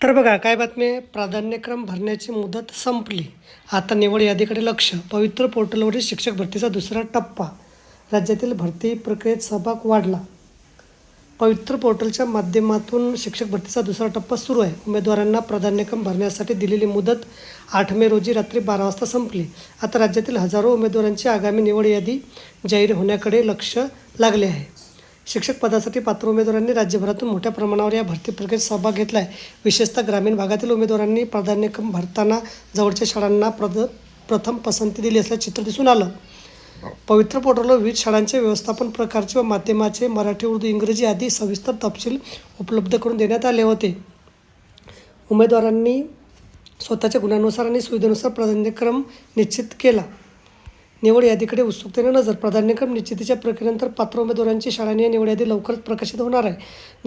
तर बघा काय बातमी आहे? प्राधान्यक्रम भरण्याची मुदत संपली. आता निवड यादीकडे लक्ष. पवित्र पोर्टलवरील शिक्षक भरतीचा दुसरा टप्पा. राज्यातील भरती प्रक्रियेत सहभाग वाढला. पवित्र पोर्टलच्या माध्यमातून शिक्षक भरतीचा दुसरा टप्पा सुरू आहे. उमेदवारांना प्राधान्यक्रम भरण्यासाठी दिलेली मुदत आठ मे रोजी रात्री बारा वाजता संपली. आता राज्यातील हजारो उमेदवारांची आगामी निवड यादी जाहीर होण्याकडे लक्ष लागले आहे. शिक्षक पदासाठी पात्र उमेदवारांनी राज्यभरातून मोठ्या प्रमाणावर या भरती प्रक्रियेत सहभाग घेतला आहे विशेषतः ग्रामीण भागातील उमेदवारांनी प्राधान्यक्रम भरताना जवळच्या शाळांना प्रद प्रथम पसंती दिली असल्याचे चित्र दिसून आलं. पवित्र पोर्टलवर विविध शाळांचे व्यवस्थापन प्रकारचे व माध्यमाचे मराठी उर्दू इंग्रजी आदी सविस्तर तपशील उपलब्ध करून देण्यात आले होते. उमेदवारांनी स्वतःच्या गुणांनुसार आणि सुविधेनुसार प्राधान्यक्रम निश्चित केला. निवड यादीकडे उत्सुकतेने नजर. प्राधान्यक्रम निश्चितीच्या प्रक्रियेनंतर पात्र उमेदवारांची शाळांनी या निवड यादी लवकरच प्रकाशित होणार आहे.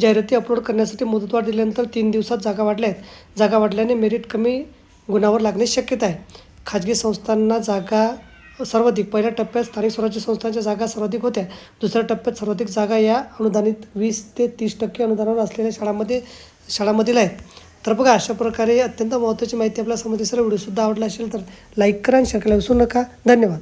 जाहिराती अपलोड करण्यासाठी मुदतवाढ दिल्यानंतर तीन दिवसात जागा वाढल्या आहेत. जागा वाढल्याने मेरिट कमी गुणावर लागणे शक्यता आहे. खाजगी संस्थांना जागा सर्वाधिक पहिल्या टप्प्यात स्थानिक स्वराज्य संस्थांच्या जागा सर्वाधिक होत्या. दुसऱ्या टप्प्यात सर्वाधिक जागा या अनुदानित वीस ते तीस टक्के अनुदानावर असलेल्या शाळांमध्ये शाळांमधील आहेत. तर बघा अशा प्रकारे अत्यंत महत्त्वाची माहिती आपल्या समजली सर व्हिडिओसुद्धा आवडला असेल तर लाईक करा आणि शेअर करायला विसरू नका. धन्यवाद.